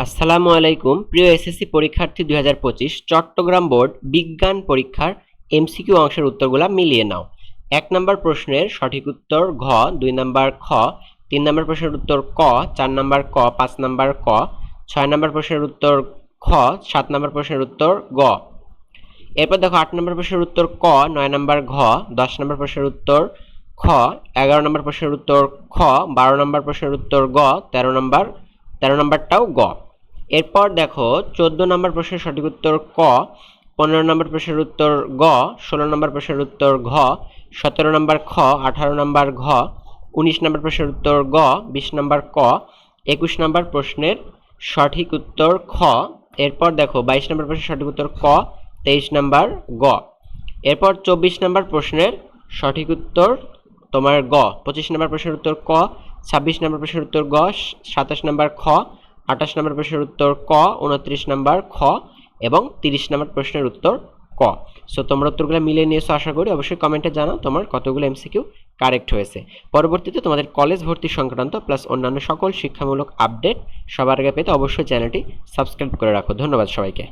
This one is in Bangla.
আসসালামু আলাইকুম। প্রিয় এসএসসি পরীক্ষার্থী দুই হাজার পঁচিশ, চট্টগ্রাম বোর্ড বিজ্ঞান পরীক্ষার এমসিকিউ অংশের উত্তরগুলো মিলিয়ে নাও। এক নম্বর প্রশ্নের সঠিক উত্তর ঘ, দুই নম্বর খ, তিন নম্বর প্রশ্নের উত্তর ক, চার নম্বর ক, পাঁচ নম্বর ক, ছয় নম্বর প্রশ্নের উত্তর খ, সাত নম্বর প্রশ্নের উত্তর গ। এরপর দেখো আট নম্বর প্রশ্নের উত্তর ক, নয় নম্বর ঘ, দশ নম্বর প্রশ্নের উত্তর খ, এগারো নম্বর প্রশ্নের উত্তর খ, বারো নম্বর প্রশ্নের উত্তর গ, তেরো নম্বর তেরো নম্বরটাও গ। এরপর দেখো, চোদ্দ নম্বর প্রশ্নের সঠিক উত্তর ক, পনেরো নম্বর প্রশ্নের উত্তর গ, ষোলো নম্বর প্রশ্নের উত্তর ঘ, সতেরো নম্বর খ, আঠারো নম্বর ঘ, উনিশ নম্বর প্রশ্নের উত্তর গ, বিশ নম্বর ক, একুশ নম্বর প্রশ্নের সঠিক উত্তর খ। এরপর দেখো, বাইশ নম্বর প্রশ্নের সঠিক উত্তর ক, তেইশ নম্বর গ। এরপর চব্বিশ নম্বর প্রশ্নের সঠিক উত্তর তোমার গ, পঁচিশ নম্বর প্রশ্নের উত্তর ক ছাব্বিশ নম্বর প্রশ্নের উত্তর গ, সাতাশ নম্বর খ, আঠাশ নম্বর প্রশ্নের উত্তর ক, উনত্রিশ নম্বর খ এবং তিরিশ নম্বর প্রশ্নের উত্তর ক। সো তোমরা উত্তরগুলো মিলিয়ে নিয়েছো, আশা করি। অবশ্যই কমেন্টে জানাও তোমার কতগুলো এমসিকিউ কারেক্ট হয়েছে। পরবর্তীতে তোমাদের কলেজ ভর্তি সংক্রান্ত প্লাস অন্যান্য সকল শিক্ষামূলক আপডেট সবার আগে পেতে অবশ্যই চ্যানেলটি সাবস্ক্রাইব করে রাখো। ধন্যবাদ সবাইকে।